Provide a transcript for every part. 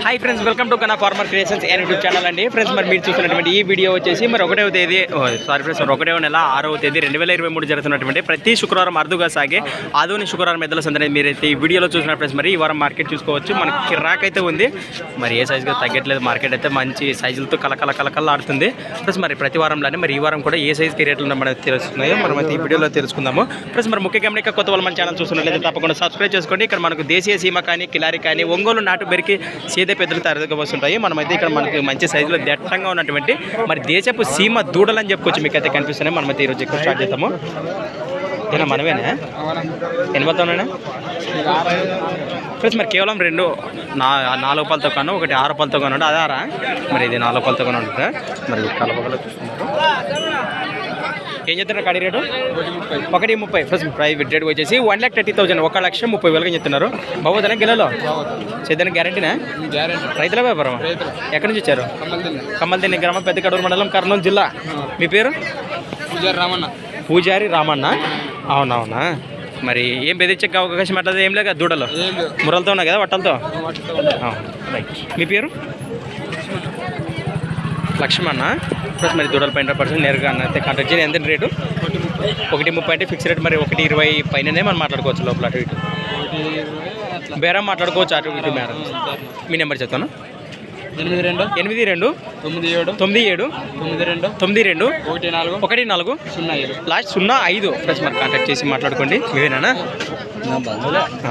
Hi friends welcome to Kanna farmer creations and YouTube channel అండి. Friends మరి మీరు చూస్తున్నటువంటి ఈ వీడియో వచ్చేసి మరి ఒకటవ తేదీ సారీ ఫ్రెండ్స్ మరి ఒకటవ నెల ఆరవ తేదీ రెండు వేల ఇరవై మూడు జరుగుతున్నటువంటి ప్రతి శుక్రవారం అరుదుగా సాగే ఆధునిక శుక్రవారం మెదల సందని మీరైతే ఈ వీడియోలో చూసిన ఫ్రెండ్స్ మరి ఈ వారం మార్కెట్ చూసుకోవచ్చు. మనకి కిరాక్ అయితే ఉంది. మరి ఏ సైజుగా తగ్గట్లేదు మార్కెట్ అయితే మంచి సైజులతో కలకల కలకల ఆడుతుంది. ప్లస్ మరి ప్రతి వారంలోనే మరి ఈ వారం కూడా ఏ సైజు రేట్లు మనకి తెలుస్తున్నాయో మనం అయితే ఈ వీడియోలో తెలుసుకుందాము. ప్లస్ మరి ముఖ్య గమనిక కొత్త వాళ్ళు మన ఛానల్ చూస్తున్నట్లయితే తప్పకుండా సబ్స్క్రైబ్ చేసుకోండి. ఇక్కడ మనకు దేశీయ సీమ కానీ కిలారి కానీ ఒంగోలు నాటు బెరికి సీద పెద్దలు తరగగా వస్తుంటాయి మనమైతే ఇక్కడ మనకి మంచి సైజులో దట్టంగా ఉన్నటువంటి మరి దేశపు సీమ దూడలని చెప్పుకోవచ్చు మీకు అయితే కనిపిస్తున్నాయి. మనమైతే ఈరోజు ఎక్కువ స్టార్ట్ చేస్తాము ఏనా మనమేనా? ఎనభై ఫ్రెండ్స్ మరి కేవలం రెండు నా నాలుగు పాలతో కాను ఒకటి ఆరు పాలతో కన్నా అదారా మరి ఇది నాలుగు పాలతో కన్నా ఉంటుంది? మరి కలపగల ఏం చెప్తున్నారు కడి రేటు? ఒకటి ముప్పై. ఫస్ట్ ప్రైవేట్ రేట్ వచ్చేసి వన్ ల్యాక్ థర్టీ థౌసండ్. ఒక లక్ష ముప్పై వేలుగా చెప్తున్నారు బాబోదన గిలలో చేద్దానికి గ్యారంటీనా? రైతుల వ్యాపారం ఎక్కడి నుంచి వచ్చారు? కమ్మల్దిని గ్రామం పెద్ద కడూరు మండలం కర్నూలు జిల్లా. మీ పేరు? రామన్న పూజారి రామన్న. అవునవునా? మరి ఏం బెదిరించే అవకాశం అట్లా ఏం లేక దూడలు? మురలతో ఉన్నాయి కదా వట్టలతో? రైట్. మీ పేరు? లక్ష్మణ. ప్లస్ మరి దూడల పైన పర్సెంట్ నేరుగా అయితే కాంటాక్ట్ చేయండి ఎంత రేటు? ఒకటి ముప్పై అంటే ఫిక్స్ రేట్ మరి ఒకటి ఇరవై పైననే మనం మాట్లాడుకోవచ్చు లోపల అటు ఇటు. బేరం మాట్లాడుకోవచ్చు అటు ఇటు మేడం. మీ నెంబర్ చెప్తాను. ఎనిమిది రెండు. ఎనిమిది రెండు. తొమ్మిది ఏడు. తొమ్మిది ఏడు. తొమ్మిది రెండు. తొమ్మిది రెండు. ఒకటి నాలుగు. ఒకటి నాలుగు. సున్నా ఏడు. లాస్ట్ సున్నా ఐదు. ప్లస్ మరి కాంటాక్ట్ చేసి మాట్లాడుకోండి. మీవేనా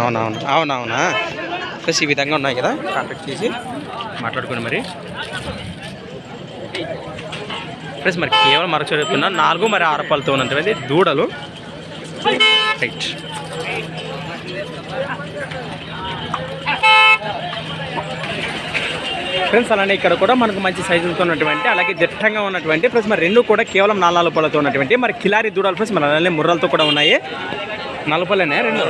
అవునవును. అవునవునా? ప్లస్ ఈ విధంగా ఉన్నాయి కదా. కాంటాక్ట్ చేసి మాట్లాడుకోండి మరి. ప్లస్ మరి కేవలం మరొక చెప్తున్నా నాలుగు మరి ఆరపాలతో ఉన్నటువంటి దూడలు. రైట్ ఫ్రెండ్స్ అలానే ఇక్కడ కూడా మనకు మంచి సైజులతో ఉన్నటువంటి అలాగే దిట్టంగా ఉన్నటువంటి ప్లస్ మరి రెండు కూడా కేవలం నాలుగు నాలుగు పళ్ళతో ఉన్నటువంటి మరి కిలారి దూడలు ఫ్రెండ్స్ మరి అలానే ముర్రలతో కూడా ఉన్నాయి. పళ్ళనే రెండు.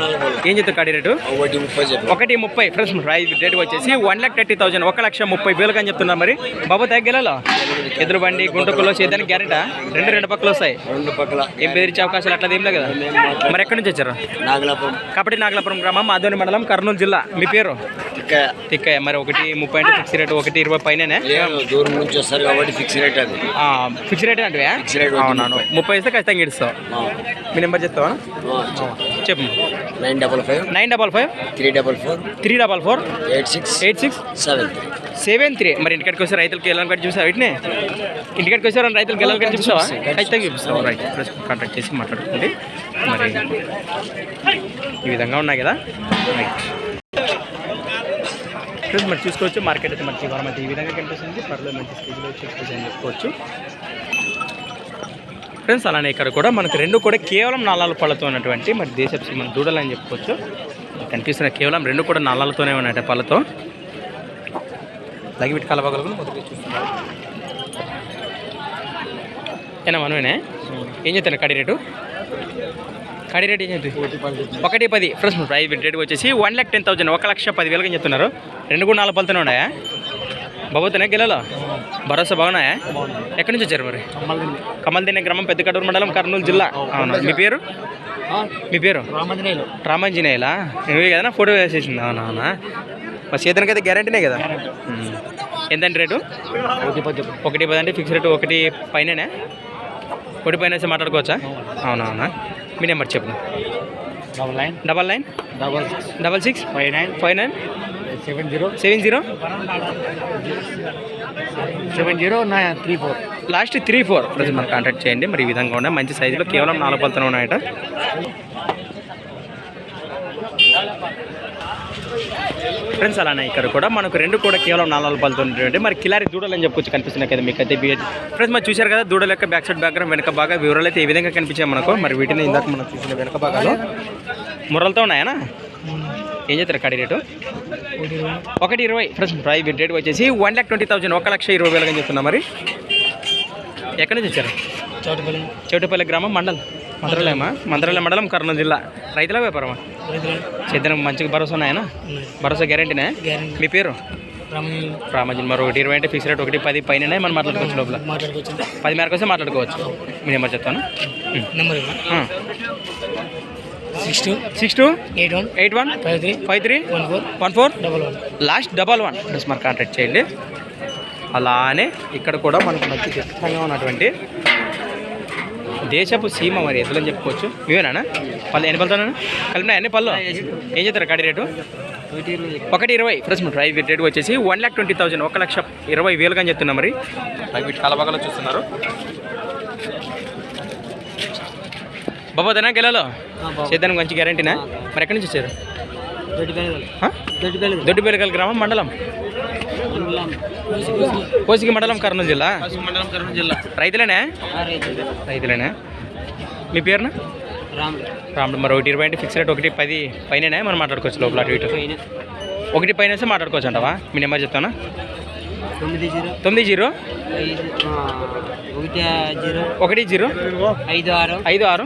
ఏం చెప్తారు కాడి రేటు? ఒకటి ముప్పై ఒకటి ముప్పై. ఫ్రెండ్స్ ప్రైస్ రేట్ వచ్చేసి వన్ ల్యాక్ థర్టీ థౌసండ్ ఒక లక్ష ముప్పై వేలు అని చెప్తున్నారు మరి. బాబు తగ్గలలో ఎదురు బండి గుంటకులో చేద్దానికి గ్యారెంటా? రెండు రెండు పక్కలు వస్తాయి. రెండు పక్కల. ఏం బెదిరించే అవకాశాలు అట్లా ఏం లేదు కదా మరి ఎక్కడి నుంచి వచ్చారు? నాగలాపురం. కాబట్టి నాగలాపురం గ్రామం మాధవని మండలం కర్నూలు జిల్లా. మీ పేరు? తిక్కయ్య మరి ఒకటి ముప్పై అంటే ఫిక్స్ రేట్ ఒకటి ఇరవై పైననే? లేదు దూరం నుంచి వస్తారు కాబట్టి ఫిక్స్ రేట్ అది. ఫిక్స్ రేట్ అంటే rate ఒకటి అవునవును. ముప్పై. ఇస్తే ఖచ్చితంగా ఇస్తావు మీ నెంబర్ చెప్తావా? చెప్పు. Nine double five. Nine double five. Three double four. Three double four. Eight six. Eight six. Seven seven three. మరి ఇంటికాడికి వస్తే రైతులకి వెళ్ళాలని కట్టి చూసావా వీటిని? ఇంటికాడికి వచ్చారు రైతులకి వెళ్ళాలని కట్టి చూసావా? ఖచ్చితంగా చూపిస్తావా. రైట్ కాంటాక్ట్ చేసి మాట్లాడుకోండి. మరి ఈ విధంగా ఉన్నాయి కదా? రైట్ ఫ్రెండ్స్ మనం చూసుకోవచ్చు. మార్కెట్ అయితే మంచి వారం అయితే ఈ విధంగా కనిపిస్తుంది. పర్లేదు మంచి స్టేజ్లో చూసుకోవచ్చు అని చెప్పుకోవచ్చు. ఫ్రెండ్స్ అలానే ఇక్కడ కూడా మనకు రెండు కూడా కేవలం నాలాలు పళ్ళతో ఉన్నటువంటి మరి దేశపు మనం దూడలని చెప్పుకోవచ్చు. కనిపిస్తున్న కేవలం రెండు కూడా నల్లాలతోనే ఉన్నాయి పళ్ళతో. అలాగే వీటి మొదటి చూస్తున్నారు. ఏనా మనమేనే? ఏం చెప్తాను కడి రేటు? కడి రేట్ ఏం చెప్తుంది ఒకటి పది. ఫ్రెండ్స్ ప్రైస్ రేట్ వచ్చేసి వన్ ల్యాక్ టెన్ థౌసండ్. ఒక లక్ష పదివేలకి చెప్తున్నారు? రెండు కూడా నాలుగు పళ్ళతోనే ఉన్నాయా? బాబోతున్నా గిలలో? భరోసా బాగున్నాయా? ఎక్కడి నుంచి వచ్చారు మరి? కమల్దిన్న గ్రామం పెద్ద కడూరు మండలం కర్నూలు జిల్లా. అవునా? మీ పేరు? మీ పేరు? రామంజనేయులు. రామాంజనేయులా? నువ్వే కదా ఫోటో వేసేసింది. అవునా అవునా? మరి చేతనకి అయితే గ్యారంటీనే కదా. ఎంతండి రేటు? ఒకటి పది. పది అంటే ఫిక్స్ రేటు ఒకటి పైననే? ఒకటి పైన మాట్లాడుకోవచ్చా? అవునా అవునా? మీ నెంబర్ చెప్పు. Double nine. Double nine. Double six. Double six. Five nine. Five nine. Seven zero. Seven zero. Seven zero nine three four. Last three four. Present మనం కాంటాక్ట్ చేయండి. మరి ఈ విధంగా ఉన్నాయి మంచి సైజులో కేవలం నాలుగు పలతలు ఉన్నాయట. ఫ్రెండ్స్ అలానే ఇక్కడ కూడా మనకు రెండు కూడా కేవలం నాలుగు పలతో ఉంటుంది మరి కిలారి దూడలు అని చెప్పొచ్చు కనిపిస్తున్నాయి కదా మీకు అయితే బిహెచ్ ఫ్రెండ్స్ మరి చూశారు కదా దూడల యొక్క బ్యాక్ సైడ్ బ్యాక్గ్రౌండ్ వెనక బాగా వివరాలు అయితే ఈ విధంగా కనిపించాయి మనకు. మరి వీటిని ఇందాక మనం చూసిన వెనక భాగాలు ముర్రలతో ఉన్నాయనా ఏం చేస్తారు కడి రేటు? ఒకటి ఇరవై. ఫ్రెండ్స్ ప్రైస్ రేట్ వచ్చేసి వన్ ల్యాక్ ట్వంటీ థౌసండ్ ఒక లక్ష ఇరవై వేలుగా చెప్తున్నా మరి. ఎక్కడి నుంచి వచ్చారు? చోటపల్లి. చెవిటిపల్లి గ్రామం మండలం. మంత్రాలయమా? మంత్రాలయం మండలం కర్నూలు జిల్లా. రైతుల వ్యాపారమా? చేద్దాం మంచిగా భరోసా ఉన్నాయనా భరోసా గ్యారంటీనే మీ పేరు? రామజన్ మరి ఒకటి ఇరవై అంటే ఫిక్స్ రేట్ ఒకటి పది పైన మనం మాట్లాడుకోవచ్చు లోపల. పది మేరకు వస్తే మాట్లాడుకోవచ్చు మీ నెంబర్ చెప్తాను. Six two six two eight one eight one five three five three one four one four double one. Last double one. Plus మరి కాంటాక్ట్ చేయండి. అలానే ఇక్కడ కూడా మనకు మంచి ఖచ్చితంగా ఉన్నటువంటి దేశపు సీమ మరి ఎద్దులని చెప్పుకోవచ్చు? ఇవేనా పళ్ళు ఎన్ని పళ్ళతో కలిపినా ఎన్ని పళ్ళు? ఏం చెప్తారు కాడి రేటు? ఒకటి ఇరవై. ఫ్రెష్ ప్రైస్ రేట్ వచ్చేసి వన్ ల్యాక్ ట్వంటీ థౌసండ్ ఒక లక్ష ఇరవై వేలుగా చెప్తున్నా మరి. మరి వీటి కలబగలో చూస్తున్నారు. బాబోదేనా గెలలో చేద్దానికి మంచి గ్యారంటీనా మరి ఎక్కడి నుంచి వచ్చారు? ఆ? దొడ్డిపల్లికల్ గ్రామం మండలం? కోసిగి మండలం కర్నూలు జిల్లా? మండలం కర్నూలు జిల్లా. రైతులేనా? రైతులేనా? మీ పేరున? రాముడు మరి ఒకటి ఇరవై అంటే ఫిక్స్ రేట్ ఒకటి పది పైన మనం మాట్లాడుకోవచ్చు లోపల అటు ఇటు? ఒకటి పైన మాట్లాడుకోవచ్చు అంటవా? మీ నెంబర్ చెప్తానా? తొమ్మిది జీరో. తొమ్మిది జీరో? ఐదు ఒకటి జీరో. ఒకటి జీరో? ఐదు ఆరు. ఐదు ఆరు?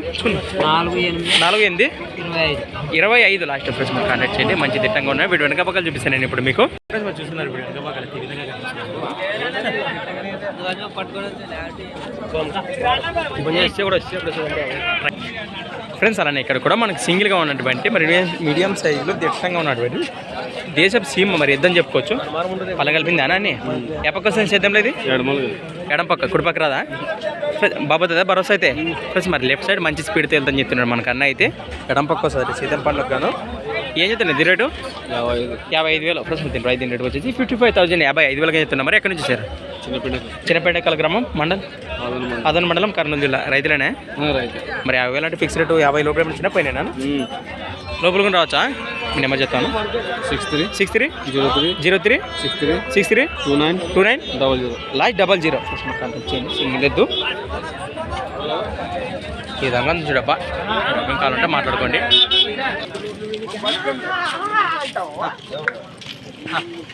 నాలుగు ఎనిమిది. నాలుగు ఎనిమిది? ఇరవై ఐదు. ఇరవై ఐదు. లాస్ట్ ఫ్రెండ్స్ మీరు కాంటాక్ట్ చేయండి. మంచి దిట్టంగా ఉన్నాయి. వీటి వెనక పక్కలు చూపిస్తాను నేను ఇప్పుడు మీకు. చూస్తున్నారు ఇప్పుడు వెనక పక్కల ఈ విధంగా ఫ్రెండ్స్ అలానే ఇక్కడ కూడా మనకి సింగిల్గా ఉన్నటువంటి మరి మీడియం సైజులో దిట్టంగా ఉన్నటువంటి దేశ సీమ మరి ఇద్దని చెప్పుకోవచ్చు. పలగలిపింది అనని అనాన్ని ఏ పక్క వస్తుంది సేద్యంలో ఇది? ఎడం పక్క కుడి పక్క రాదా? బాబోతుందా భరోసా అయితే. ప్లస్ మరి లెఫ్ట్ సైడ్ మంచి స్పీడ్తో వెళ్తాను చెప్తున్నాడు మనకన్నా అయితే. ఎడం పక్క వస్తుంది సీతం పండ్లకు గాను ఏం చెప్తాను ఇది రేటు? యాభై ఐదు వేలు. ప్లస్ తింటారు. ఐదు రేటు వచ్చేసి ఫిఫ్టీ ఫైవ్ థౌసండ్ యాభై ఐదు వేలుగా చెప్తున్నా మరి ఎక్కడి నుంచి వచ్చారు? చిన్నపేటకల గ్రామం మండల్? అదన మండలం. కర్నూలు జిల్లా. రైతులేనే? మరి యాభై వేలు అంటే ఫిక్స్ రేటు యాభై లోపల చిన్న పైన లోపల కూడా రావచ్చా? మీ నెంబర్ చెప్తాను. Six three. Six three? Zero three. Zero three? Six three. Six three? Two nine. Two nine? Double zero. Last double zero. Contact చేయండి సింగిల్ ఎద్దు ఈ చూడబ్బా. కావాలంటే మాట్లాడుకోండి.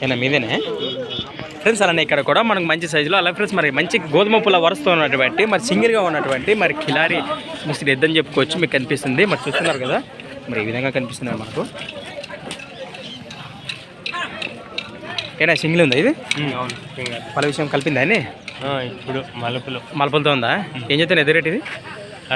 ఏనా మీదేనే? ఫ్రెండ్స్ అలానే ఇక్కడ కూడా మనకు మంచి సైజులో అలా ఫ్రెండ్స్ మరి మంచి గోధుమ పూల వరుసతో ఉన్నటువంటి మరి సింగిల్గా ఉన్నటువంటి మరి కిలారి మిస్త్రి ఎద్దని చెప్పుకోవచ్చు మీకు కనిపిస్తుంది. మరి చూస్తున్నారు కదా మరి ఈ విధంగా కనిపిస్తున్నారు మనకు ఏనా సింగిల్ ఉందా ఇది? పల విషయం కలిపిందా అని ఇప్పుడు మలుపులు మలపలతో ఉందా? ఏం చెప్తాను ఎదురు రేట్ ఇది?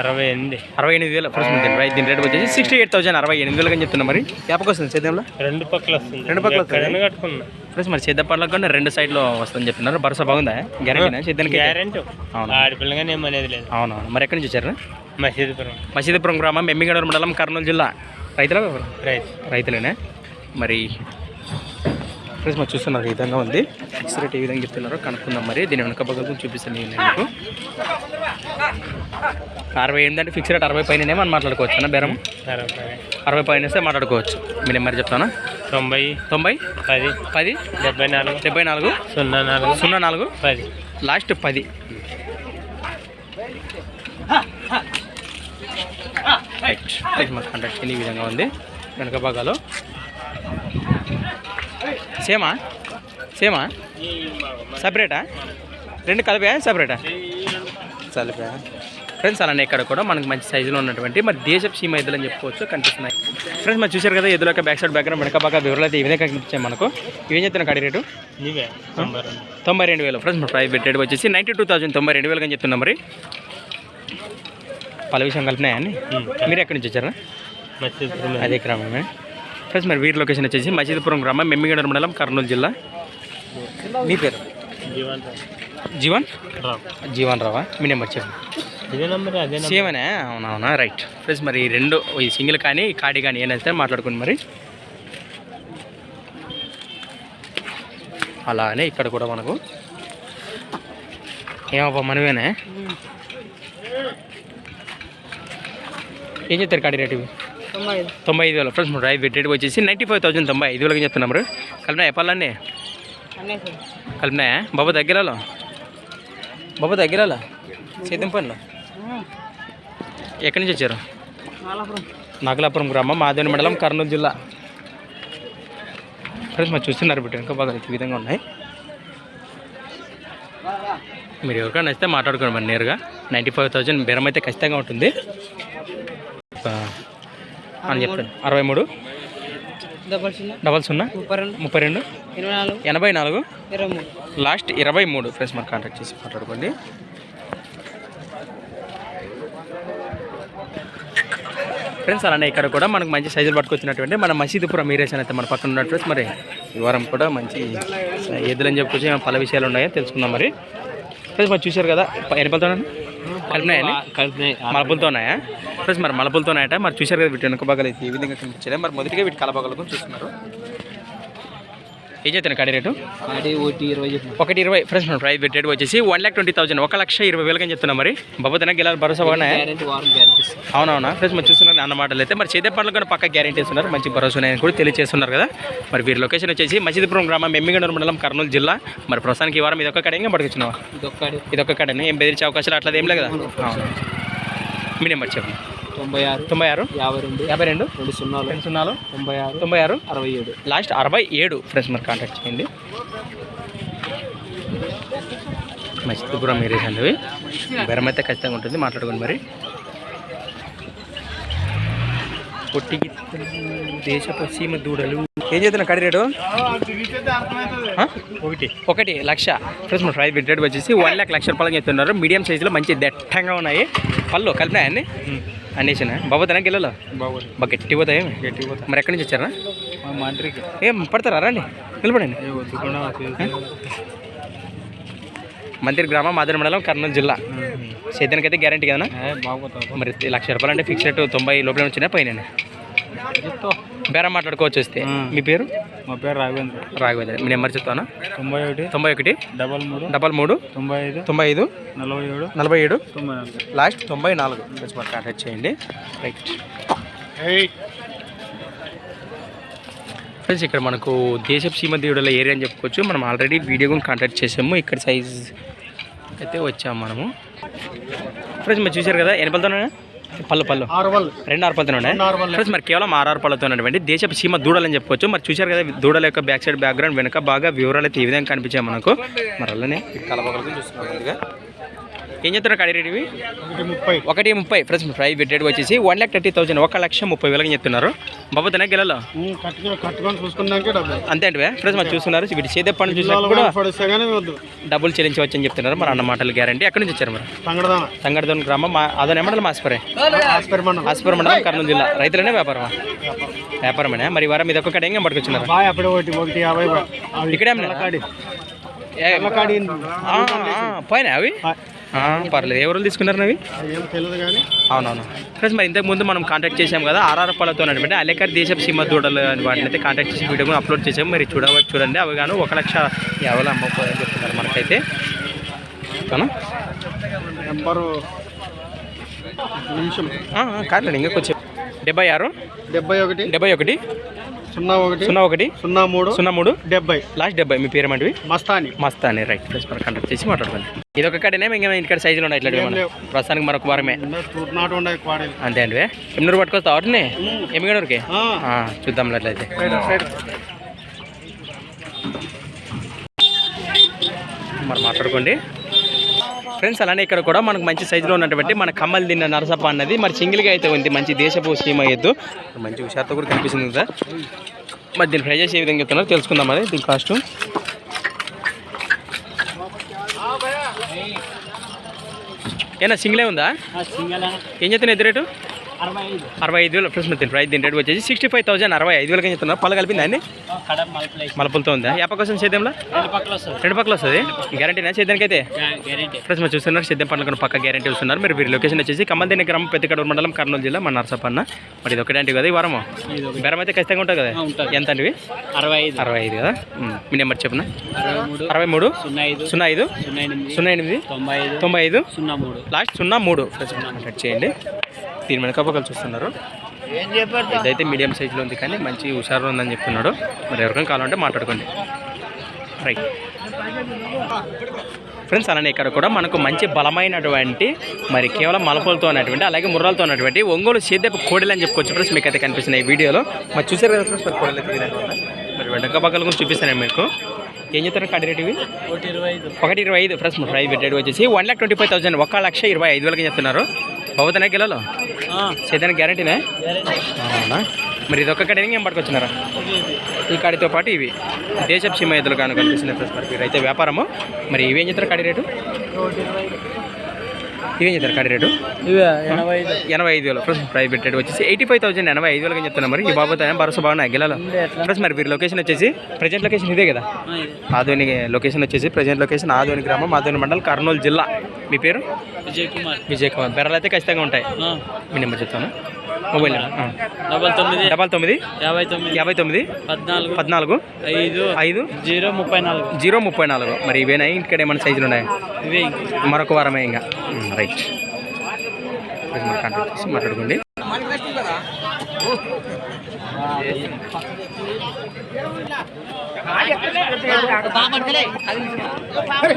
అరవై ఎనిమిది. అరవై ఎనిమిది వేలు. ఫస్ట్ దీని రైట్ దీని రేట్ వచ్చేసి సిక్స్టీ ఎయిట్ థౌసండ్ అరవై ఎనిమిది వేలు అని చెప్తున్నా మరి. వ్యాపకం వస్తుంది సేద్యంలో రెండు పక్కల వస్తుంది. రెండు పక్కల వస్తుంది. కట్టుకున్నా. ఫ్రెండ్స్ మరి సేద్య పనులకు కూడా రెండు సైడ్లో వస్తుందని చెప్తున్నారు. భరోసా బాగుందా? గ్యారెంటీనా సేద్యానికి గ్యారెంటీ అవును? ఆడపిల్లగానే ఏమనేది లేదు. అవునవును. మరి ఎక్కడి నుంచి వచ్చారు? మసీదుపురం. మసీదుపురం గ్రామం ఎమ్మిగడ మండలం కర్నూలు జిల్లా. రైతుల రైతు. రైతులేనే? మరి ఫ్రెండ్స్ మరి చూస్తున్నారు ఈ విధంగా ఉంది. ఫిక్స్ రేట్ ఏ విధంగా చెప్తున్నారో కనుక్కుందాం మరి. దీని వెనక పక్కకు చూపిస్తాను నేను మీకు. అరవై ఎనిమిది అంటే ఫిక్స్ రేట్ అరవై పైన మనం మాట్లాడుకోవచ్చు అన్న బేరం? అరవై పైన. వస్తే మాట్లాడుకోవచ్చు. మీ నెంబర్ చెప్తానా? తొంభై తొంభై పది పది డెబ్బై నాలుగు డెబ్బై నాలుగు సున్నా నాలుగు సున్నా నాలుగు పది. లాస్ట్ పది. రైట్ రైట్ మన కాంటాక్ట్ ఈ విధంగా ఉంది. వెనక భాగాలు సేమా? సేమా? సపరేటా? రెండు కలిపా సపరేటా? కలిపా ఫ్రెండ్స్ అలానే ఇక్కడ కూడా మనకి మంచి సైజులో ఉన్నటువంటి మరి దేశపు సీమ ఎద్దులు అని చెప్పుకోవచ్చు కనిపిస్తున్నాయి. ఫ్రెండ్స్ మరి చూశారు కదా ఎద్దుల యొక్క బ్యాక్ సైడ్ బ్యాక్గ్రౌండ్ వెనక బాగా వివరాలు అయితే విధంగా కనిపించాయి మనకు. ఇవేం చెప్తున్నా కడి రేటు? తొంభై రెండు. వేలు. ఫ్రెండ్స్ ప్రైవేట్ రేట్ వచ్చేసి నైంటీ టూ థౌసండ్ తొంభై రెండు వేలు అని చెప్తున్నా మరి. పలు విషయం కలిపినాయని మీరు ఎక్కడి నుంచి వచ్చారా? అదే గ్రామమే. ఫ్రెండ్స్ మరి వీరి లొకేషన్ వచ్చేసి మసీదుపురం గ్రామం మెమ్మిగడ మండలం కర్నూలు జిల్లా. మీ పేరు? జీవన్ జీవన్ రామ్ జీవన్ రావా? మీ నెంబర్ చెప్పండి సేమనే అవునవునా రైట్. ఫ్రెండ్స్ మరి రెండు ఈ సింగిల్ కానీ కాడి కానీ ఏనైతే మాట్లాడుకుని మరి. అలానే ఇక్కడ కూడా మనకు ఏమప్ప మనమేనే? ఏం చెప్తారు కాడి రేటు? తొంభై ఐదు. వేలు. ఫ్రెండ్స్ రైట్ రేట్ వచ్చేసి నైంటీ ఫైవ్ థౌసండ్ తొంభై ఐదు వేలకి చెప్తున్నాం మరి కలిపినా చెప్పాలండి కలిపినా బాబు దగ్గరలో? బాబు దగ్గరలో? సేద్యం పనులు ఎక్కడి నుంచి వచ్చారు? నాగలాపురం గ్రామం మాధవని మండలం కర్నూలు జిల్లా. ఫ్రెండ్స్ మరి చూస్తున్నారు బిడ్డ. ఇంకా బాగా ఈ విధంగా ఉన్నాయి. మీరు ఎవరికైనా నచ్చితే మాట్లాడుకోండి మరి నేరుగా. నైంటీ ఫైవ్ థౌజండ్ బేరం అయితే ఖచ్చితంగా ఉంటుంది. అని చెప్తాను అరవై మూడు. డబల్ సున్నా. డబల్ సున్నా. ముప్పై రెండు. ఎనభై నాలుగు. ఇరవై మూడు. లాస్ట్ ఇరవై మూడు. ఫ్రెండ్స్ మరి కాంటాక్ట్ చేసి మాట్లాడుకోండి. ఫ్రెండ్స్ అలానే ఇక్కడ కూడా మనకు మంచి సైజులు పట్టుకొచ్చినటువంటి మన మసీదుపురం మీరేషన్ అయితే మన పక్కన ఉన్నట్టు ఫ్రెండ్స్ మరి ఈ వారం కూడా మంచి ఎద్దులని చెప్పుకొచ్చి ఏమైనా పల విషయాలు ఉన్నాయో తెలుసుకుందాం మరి. ఫ్రెండ్స్ మరి చూశారు కదా ఎన్ని పళ్ళతో కలిపినాయని కలిపినాయి మలపులతో ఉన్నాయా ఫ్రెండ్స్ మరి మలపులతో ఉన్నాయట మరి చూశారు కదా వీటి వెనుక భాగాలు అయితే ఈ విధంగా కనిపించాయి. మరి మొదటిగా వీటి కలభాగాలు కూడా చూస్తున్నారు. ఏం చేస్తాను కడి రేటు? ఒకటి ఇరవై చెప్పిన ఒకటి ఇరవై. ఫ్రెండ్స్ మన ప్రైస్ రేట్ వచ్చేసి వన్ ల్యాక్ ట్వంటీ థౌసండ్ ఒక లక్ష ఇరవై వేలకి అని చెప్తున్నా మరి. బాబు గెలాలి భరోసా బాగా అవునవునా? ఫ్రెండ్స్ మరి చూస్తున్నారు అన్న మాటలు అయితే. మరి చేతే పనులు కూడా పక్క గ్యారెంటీ ఇస్తున్నారు. మంచి భరోసా ఉన్నాయని కూడా తెలియజేస్తున్నారు కదా. మరి వీరి లొకేషన్ వచ్చేసి మసీదుపురం గ్రామం ఎమ్మిగండూరు మండలం కర్నూలు జిల్లా. మరి ప్రస్తుతానికి ఈ వారం ఇదొక కడగా పట్టుకొచ్చినావా? ఇదొక్కటి ఇదొక కడని? ఏం బెదిరించే అవకాశాలు అట్లా ఏం లేదు కదా? అవును. మీ నెంబర్ చెప్పండి. తొంభై ఆరు తొంభై ఆరు. యాభై రెండు యాభై రెండు. రెండు సున్నాలు రెండు సున్నాలు. తొంభై ఆరు తొంభై ఆరు. అరవై ఏడు. లాస్ట్ అరవై ఏడు ఫ్రెండ్స్ మరి కాంటాక్ట్ చేయండి. మచిత్పురం ఏరియా అండి బెరం అయితే ఖచ్చితంగా ఉంటుంది మాట్లాడుకోండి మరి. పొట్టి దేశపు సీమ దూడలు. ఏం చేస్తున్నా కడి రేటు? ఒకటి. ఒకటి లక్ష. ఫ్రెండ్స్ మన ప్రైస్ రేట్ వచ్చేసి వన్ ల్యాక్ లక్ష రూపాయలు చెప్తున్నారు. మీడియం సైజులో మంచి దట్టంగా ఉన్నాయి. పళ్ళు కలిపినాయి అన్ని? అనేసిన బాబోతానా గిల్లలో? బాగా గట్టి పోతాయి మరి ఎక్కడి నుంచి వచ్చారా? మంత్రికి ఏం పడతారా? రండి. నిలబడండి. మందిర్ గ్రామం మాదిరి మండలం కర్నూలు జిల్లా. సేద్యానికి అయితే గ్యారంటీ కదా మరి లక్ష రూపాయలు అంటే ఫిక్స్ రేట్ తొంభై లోపల వచ్చినా పైన బేరం మాట్లాడుకోవచ్చు వస్తే. మీ పేరు? మా పేరు రాఘవేంద్ర. రాఘవేంద్ర. మీ నెంబర్ చెప్తానా తొంభై ఒకటి తొంభై ఒకటి డబల్ మూడు డబల్ మూడు తొంభై ఐదు తొంభై ఐదు నలభై ఏడు నలభై ఏడు తొంభై నాలుగు. లాస్ట్ తొంభై నాలుగు. కాంటాక్ట్ చేయండి. రైట్ ఫ్రెండ్స్ ఇక్కడ మనకు దేశపు సీమ దేవుడుల ఏరియా అని చెప్పుకోవచ్చు. మనం ఆల్రెడీ వీడియో కూడా కాంటాక్ట్ చేసాము. ఇక్కడ సైజ్ అయితే వచ్చాము మనము. ఫ్రెండ్స్ మరి చూశారు కదా ఎన్ని పళ్ళతో పళ్ళు పళ్ళు. రెండు ఆరు పళ్ళతో ఉన్నాయి. ఫ్రెండ్స్ మరి కేవలం ఆరు పళ్ళతో ఉన్నటువంటి దేశపు సీమ దూడలని చెప్పుకోవచ్చు. మరి చూశారు కదా దూడల యొక్క బ్యాక్ సైడ్ బ్యాక్గ్రౌండ్ వెనక బాగా వివరాలు అయితే ఈ విధంగా కనిపించాయి మనకు. మరి అలానే కలబగలకు చూస్తున్నాం ముందుగా. ఏం చెప్తున్నారు కడి రేట్ ఇవి? ముప్పై. ఒకటి ముప్పై. ఫ్రెండ్స్ ప్రైస్ రేట్ వచ్చేసి వన్ ల్యాక్ థర్టీ థౌసండ్ ఒక లక్ష ముప్పై వేలకి చెప్తున్నారు బాబు తినే గెలలో? అంతే అంటే ఫ్రెండ్స్ మరి చూస్తున్నారు. వీటి చేతే పనులు చూసినప్పుడు కూడా డబ్బులు చెల్లించవచ్చు అని చెప్తున్నారు. మరి అన్న మాటలు గ్యారంటీ. ఎక్కడి నుంచి వచ్చారు మరి? సంగడదాన సంగడదోన్ గ్రామం. మా అదన మండలం మాస్పరే. ఆస్పూర్ మండలం. కర్నూలు జిల్లా. రైతులనే వ్యాపారమా? వ్యాపారమేనా? మరి వారం మీద ఒక కడ ఏం పట్టుకొచ్చినారు ఇక్కడే పోయినా అవి? పర్లేదు. ఎవరు తీసుకున్నారు అవి అవునవును. ఫ్రెండ్స్ మరి ఇంతకు ముందు మనం కాంటాక్ట్ చేసాం కదా ఆర్ఆర్ పాలతో ఉన్నటువంటి అలెకర్ దేశపు సీమ దూడలు అని వాటిని అయితే కాంటాక్ట్ చేసి వీడియో కూడా అప్లోడ్ చేసాం మరి చూడవచ్చు చూడండి. అవి గాను ఒక లక్ష యాభై అమ్మకపోదని చెప్తున్నారు మనకైతే? నెంబరు నిమిషం. కాదులేండి ఇంకా కొంచెం. డెబ్బై ఆరు? డెబ్బై ఒకటి. డెబ్బై ఒకటి. సున్నా ఒకటి సున్నా ఒకటి సున్నా మూడు సున్నా మూడు డెబ్బై. లాస్ట్ డెబ్బై. మీ పేరు ఏమంటివి మస్తాని. మస్తాని రైట్. ప్లస్ మనం కాంటాక్ట్ చేసి మాట్లాడుకోండి. ఇది ఒక కడనే ఇంకా ఇక్కడ సైజులు ఉన్నాయి ఇట్లా. ప్రస్తుతానికి మరొక వారమే. అంతే అండి ఎమ్మినూరు పట్టుకొస్తా వాటిని? ఎమ్మిగనూరుకి. చూద్దాం అట్లయితే. మరి మాట్లాడుకోండి. ఫ్రెండ్స్ అలానే ఇక్కడ కూడా మనకు మంచి సైజులో ఉన్నటువంటి మన కమ్మలు తిన్న నరసప్ప అన్నది. మరి సింగిల్గా అయితే ఉంది. మంచి దేశపు సీమ ఎద్దు మంచి హుషారుతో కూడా కనిపిస్తుంది కదా. మరి దీని ప్రైజెస్ ఏ విధంగా చెప్తున్నారో తెలుసుకుందాం మరి దీని కాస్ట్ ఏనా సింగిలే ఉందా? ఏం. చెప్తున్నా ఎద్దు రేటు? అరవై ఐదు. ఐదు వేలు ఫ్రెండ్స్ దీని ప్రైస్ దీని రేట్ వచ్చేసి సిక్స్టీ ఫైవ్ థౌసండ్ అరవై ఐదు వేలకి చెప్తున్నారు పళ్ళు కలిపిందా అండి? మలపులతో ఉందా? పక్క వస్తుంది సేద్యంలో? రెండు పక్కల వస్తుంది? గ్యారంటీనా సేద్యానికి అయితే ఫ్రెండ్స్ మీరు చూస్తున్నారు. సిద్ధం పండుగ పక్క గ్యారంటీ వస్తున్నారు. మీరు వీరి లొకేషన్ వచ్చేసి కమ్మందిని గ్రామం పెద్దకడూరు మండలం కర్నూలు జిల్లా మన నరసపన్న. మరి ఇది ఒకటి కదా ఈ వారము? బెరం అయితే ఖచ్చితంగా ఉంటుంది కదా. ఎంత అండి? అరవై ఐదు. అరవై ఐదు కదా? మీ నెంబర్ చెప్పిన? అరవై మూడు. సున్నా ఐదు. సున్నా ఐదు? సున్నా ఎనిమిది. తొంభై ఐదు. తొంభై ఐదు? సున్నా మూడు. లాస్ట్ సున్నా మూడు. కాంటాక్ట్ చేయండి. దీని వెనక చూస్తున్నారు. ఏం చెప్పారు? ఇదైతే మీడియం సైజులో ఉంది కానీ మంచి హుషారు ఉందని చెప్తున్నాడు. మరి ఎవరికైనా కావాలంటే మాట్లాడుకోండి. రైట్ ఫ్రెండ్స్ అలానే ఇక్కడ కూడా మనకు మంచి బలమైనటువంటి మరి కేవలం మలపలతో ఉన్నటువంటి అలాగే ముర్రాలతో ఉన్నటువంటి ఒంగోలు సేద్యపు కోడలు అని చెప్పుకోవచ్చు. ఫ్రెండ్స్ మీకు అయితే కనిపిస్తున్నాయి ఈ వీడియోలో. మరి చూసారు కదా ఫ్రెండ్స్ మరి కోడలు అయితే. మరి వెనక పక్కల కూడా చూపిస్తాను మీకు. ఏం చెప్తారు కడి రేట్ ఇవి? ఒకటి ఇరవై ఐదు. ఒకటి ఇరవై ఐదు. ఫ్రెండ్స్ ప్రైస్ రేట్ వచ్చేసి one lakh twenty five thousand ఒక లక్ష ఇరవై ఐదు వేలకి చెప్తున్నారు. బాబుతానే గిలలో సేద్యానికి గ్యారంటీనే అవునా? మరి ఇది ఒక్క కడని ఏం పట్టుకొచ్చినారా? ఈ కాడితో పాటు ఇవి. దేశపు సీమ ఎద్దులు కాను కనిపిస్తున్నాయి ఫ్రెండ్స్ మరి. అయితే వ్యాపారము. మరి ఇవి ఏం చెప్తారు కడి రేటు? ఇవేం చెప్తారు కడి రేటు? ఎనభై ఐదు. వేలు. ఫ్రెండ్స్ ప్రైవేట్ రేట్ వచ్చేసి ఎయిటీ ఫైవ్ థౌసండ్ ఎనభై ఐదు వేలకి చెప్తున్నా మరి. ఈ బాబు భరోసా బాగున్నాయి గిలాలో. ఫ్రెండ్స్ మరి వీరి లొకేషన్ వచ్చేసి ప్రజెంట్ లొకేషన్ ఇదే కదా? ఆ, ఇది. ఆదోని లొకేషన్ వచ్చేసి ప్రజెంట్ లొకేషన్ ఆదోని గ్రామం ఆదోని మండల్ కర్నూలు జిల్లా. మీ పేరు? విజయ్ కుమార్. విజయ్ కుమార్. బెర్రలు అయితే ఖచ్చితంగా ఉంటాయి. మీ నెంబర్ చెప్తాను. Mobile number. డబల్ తొమ్మిది డబల్ తొమ్మిది యాభై తొమ్మిది యాభై తొమ్మిది పద్నాలుగు పద్నాలుగు ఐదు ఐదు జీరో ముప్పై నాలుగు. జీరో ముప్పై నాలుగు. మరి ఇవేనా? ఇంటికాడ ఏమైనా సైజులు ఉన్నాయి? ఇవే. మరొక వారమే ఇంకా. రైట్. మరి కాంటాక్ట్ చేసి మాట్లాడుకోండి.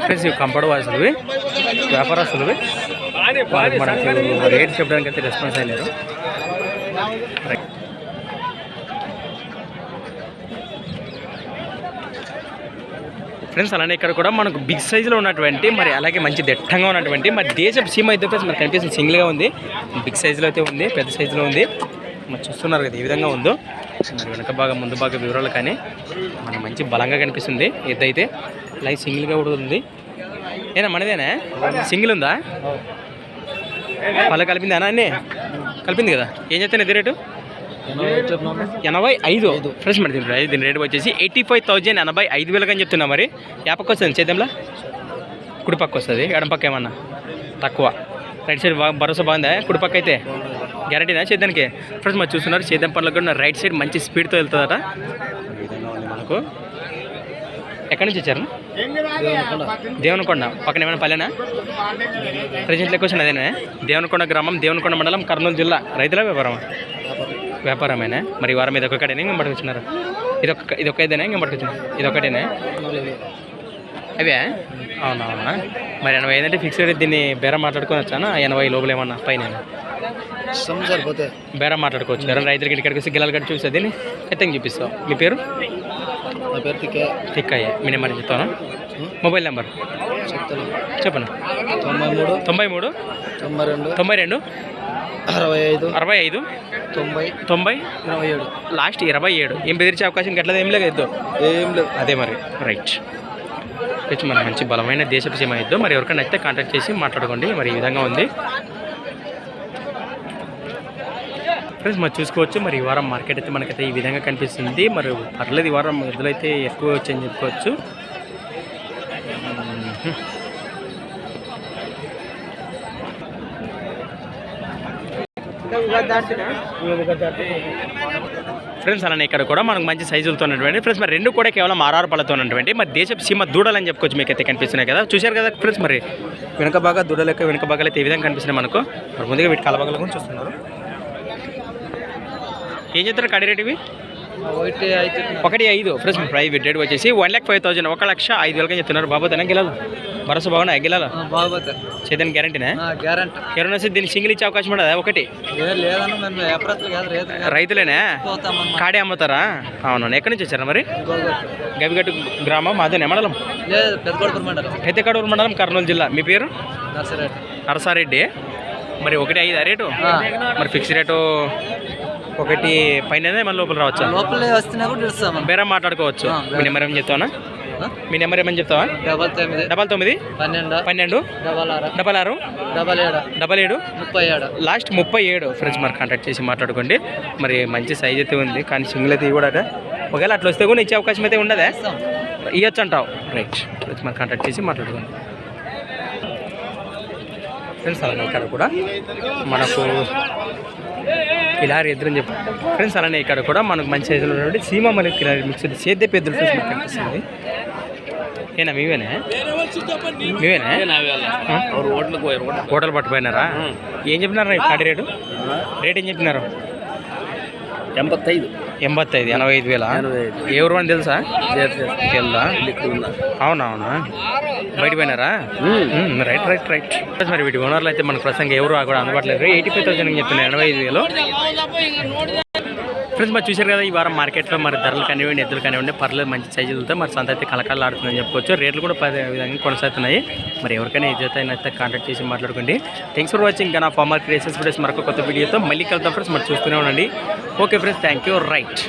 ఫ్రెండ్స్ ఇవి కంపౌండ్ వాసులువి వ్యాపారస్తులువి. వాళ్ళకి మనకు రేట్ చెప్పడానికి అయితే రెస్పాన్స్ అయ్యారు ఫ్రెండ్స్ అలానే ఇక్కడ కూడా మనకు బిగ్ సైజులో ఉన్నటువంటి మరి అలాగే మంచి దట్టంగా ఉన్నటువంటి మరి దేశపు సీమ అయితే ఫ్రెండ్స్ మనకు కనిపిస్తుంది సింగిల్గా ఉంది. బిగ్ సైజులో అయితే ఉంది పెద్ద సైజులో ఉంది. మరి చూస్తున్నారు కదా ఈ విధంగా ఉందో. మరి వెనక భాగం ముందు భాగం వివరాలు కానీ మనకు మంచి బలంగా కనిపిస్తుంది ఎద్దయితే లైట్ సింగిల్గా కూడా ఉంది. ఏనా మనదేనా? సింగిల్ ఉందా? పళ్ళ కలిపిందా అన్నీ? కలిపింది కదా. ఏం చెప్తాను ఇది రేటు? ఎనభై ఐదు. ఫ్రెష్ మరి దీని రేట్ దీని రేట్ వచ్చేసి ఎయిటీ ఫైవ్ థౌజండ్ ఎనభై ఐదు వేలకు అని చెప్తున్నా మరి. ఏ వస్తుంది చేద్దాంలా కుడి పక్క వస్తుంది. ఎడం పక్క ఏమన్నా? తక్కువ. రైట్ సైడ్ భరోసా బాగుందా? కుడి పక్క అయితే? గ్యారంటీనా చేద్దానికి? ఫ్రెండ్స్ మరి చూస్తున్నారు. చేద్దాం పనులకు కూడా రైట్ సైడ్ మంచి స్పీడ్తో వెళ్తుందట. మనకు ఎక్కడి నుంచి వచ్చారు? దేవనకొండ. పక్కన ఏమైనా పల్లెనా? ప్రజెంట్ లొకేషన్ అదేనా? దేవనకొండ గ్రామం దేవనకొండ మండలం కర్నూలు జిల్లా. రైతుల వ్యాపారం వ్యాపారమేనా? మరి వారం ఇది ఒక్కటేనా ఇంకా పట్టుకొచ్చినారు? ఇది ఒక్క ఇది ఇదేనా? ఇంకా పట్టుకొచ్చినారు? ఇది ఒక్కటేనా? అవే? అవునవునా. మరి ఎనభై ఏంటంటే ఫిక్స్డ్ రేట్ దీన్ని బేరం మాట్లాడుకొని వచ్చానా? ఎనభై లోపల ఏమన్నా పైన బేరం మాట్లాడుకోవచ్చు. రైతులకి ఇక్కడికి వచ్చి గిలాలు కట్టి చూస్తే దీన్ని? ఖచ్చితంగా చూపిస్తావు మీ పేరు? నా పేరు తిక్కే. తిక్కయ్య. మీ నెంబర్ చెప్తాను మొబైల్ నెంబర్? చెప్తాను చెప్పను? తొంభై మూడు. తొంభై మూడు? తొంభై రెండు. తొంభై రెండు? అరవై ఐదు. అరవై ఐదు? తొంభై. తొంభై? ఇరవై ఏడు. లాస్ట్ ఇరవై ఏడు. ఏం బెదిరించే అవకాశం గట్లది ఏం లేదు ఏం లేదు. అదే మరి. రైట్ మన మంచి బలమైన దేశపు సీమ ఇద్దో. మరి ఎవరికైనా నచ్చితే కాంటాక్ట్ చేసి మాట్లాడుకోండి. మరి ఈ విధంగా ఉంది. ఫ్రెండ్స్ మరి చూసుకోవచ్చు. మరి ఈ వారం మార్కెట్ అయితే మనకైతే ఈ విధంగా కనిపిస్తుంది. మరి పర్లేదు ఈ వారం ఎద్దులైతే ఎక్కువ వచ్చాయని చెప్పుకోవచ్చు. ఫ్రెండ్స్ అలానే ఇక్కడ కూడా మనకు మంచి సైజులతో ఉన్నటువంటి ఫ్రెండ్స్ మరి రెండు కూడా కేవలం ఆర్ఆర్ పళ్ళతో ఉన్నటువంటి మరి దేశపు సీమ దూడలని చెప్పుకోవచ్చు మీకు అయితే కనిపిస్తున్నాయి కదా. చూశారు కదా ఫ్రెండ్స్ మరి వెనక బాగా దూడలకి వెనక బాగా అయితే ఈ విధంగా కనిపిస్తున్నాయి మనకు. మరి ముందుగా వీటి కలబాగాల కూడా చూస్తున్నారు. ఏం చెప్తారు కడి రేట్ ఇవి? ఒకటి ఐదు. ఫ్రెండ్స్ ప్రైవేట్ రేట్ వచ్చేసి వన్ ల్యాక్ ఫైవ్ థౌసండ్ ఒక లక్ష ఐదు వేలకి చెప్తున్నారు. బాబు తన గిలాలు? భరోసా బాగున్నాయి? గిలాలు? బాగుపోతాయి చేద్దానికి గ్యారంటీనా? గ్యారంటీ. ఎవరైనా దీన్ని సింగిల్ ఇచ్చే అవకాశం ఉండదా? ఒకటి. రైతులేనా? కాడే అమ్ముతారా? అవును ఎక్కడి నుంచి వచ్చారా మరి? గవిగట్టు. గ్రామం మాదే మండలం? పెద్దకడూరు మండలం. కర్నూలు జిల్లా. మీ పేరు? నర్సరేట్ నరసారెడ్డి. మరి ఒకటి ఐదు రేటు? మరి ఫిక్స్ రేటు ఒకటి పైన మన లోపల రావచ్చా? లోపలే వస్తున్నా కూడా తెలుస్తాం బేరం మాట్లాడుకోవచ్చు. మీ నెంబర్ ఏమని చెప్తావా? మీ నెంబర్ ఏమని చెప్తావా? డబల్ తొమ్మిది. డబల్ తొమ్మిది? పన్నెండు. పన్నెండు? డబల్ ఆరు. డబల్ ఆరు? డబల్ ఏడు. డబల్ ఏడు? ముప్పై ఏడు. లాస్ట్ ముప్పై ఏడు. ఫ్రెండ్స్ మరి కాంటాక్ట్ చేసి మాట్లాడుకోండి. మరి మంచి సైజ్ అయితే ఉంది కానీ సింగిల్ అయితే కూడా ఒకవేళ అట్లా వస్తే కూడా ఇచ్చే అవకాశం అయితే ఉండదా? ఇవ్వచ్చు అంటావు. రైట్ మరి కాంటాక్ట్ చేసి మాట్లాడుకోండి. ఫ్రెండ్స్ అలానే ఇక్కడ కూడా మనకు కిలారి ఎదురని చెప్పి ఫ్రెండ్స్ అలానే ఇక్కడ కూడా మనకు మంచి సైజులో ఉన్నటువంటి సీమ మరియు కిలారి మిక్స్డ్ సేద్య పెద్దలు ఫ్రెండ్స్ మనకు కనిపిస్తుంది. ఏనా మీవేనా? మీవేనా? హోటల్ పట్టుపోయినారా ఏం చెప్పినారా కాడి రేటు? రేట్ ఏం చెప్పినారు? ఎంబత్తైదు ఎంబత్తైదు ఎనభై ఐదు వేల ఏ ఊరు అని తెలుసా తెలుదా అవునవునా బయట పోయినారా రైట్ రైట్ రైట్ మరి వీటి ఓనర్లు అయితే మనకు ప్రస్తుతం ఎవరు కూడా అందుబాటులో ఎయిటీ ఫైవ్ థౌసండ్ చెప్తున్నారు ఎనభై ఐదు వేలు ఫ్రెండ్స్ మరి చూశారు కదా ఈ వారం మార్కెట్లో మరి ధరలు కానివ్వండి ఎద్దులు కానివ్వండి పర్లేదు మంచి సైజులతో మరి సంత అయితే కలకాలాడుతుందని చెప్పుకోవచ్చు. రేట్లు కూడా పదే విధంగా కొనసాగుతున్నాయి. మరి ఎవరికైనా ఏదైతే అయితే కాంటాక్ట్ చేసి మాట్లాడుకోండి. థ్యాంక్స్ ఫర్ వాచింగ్ నా ఫార్మర్ క్రియేషన్స్ ఫ్రెండ్స్ మరొక కొత్త వీడియోతో మళ్ళీ కలుద్దాం ఫ్రెండ్స్ మరి చూస్తూనే ఉండండి. Okay friends thank you right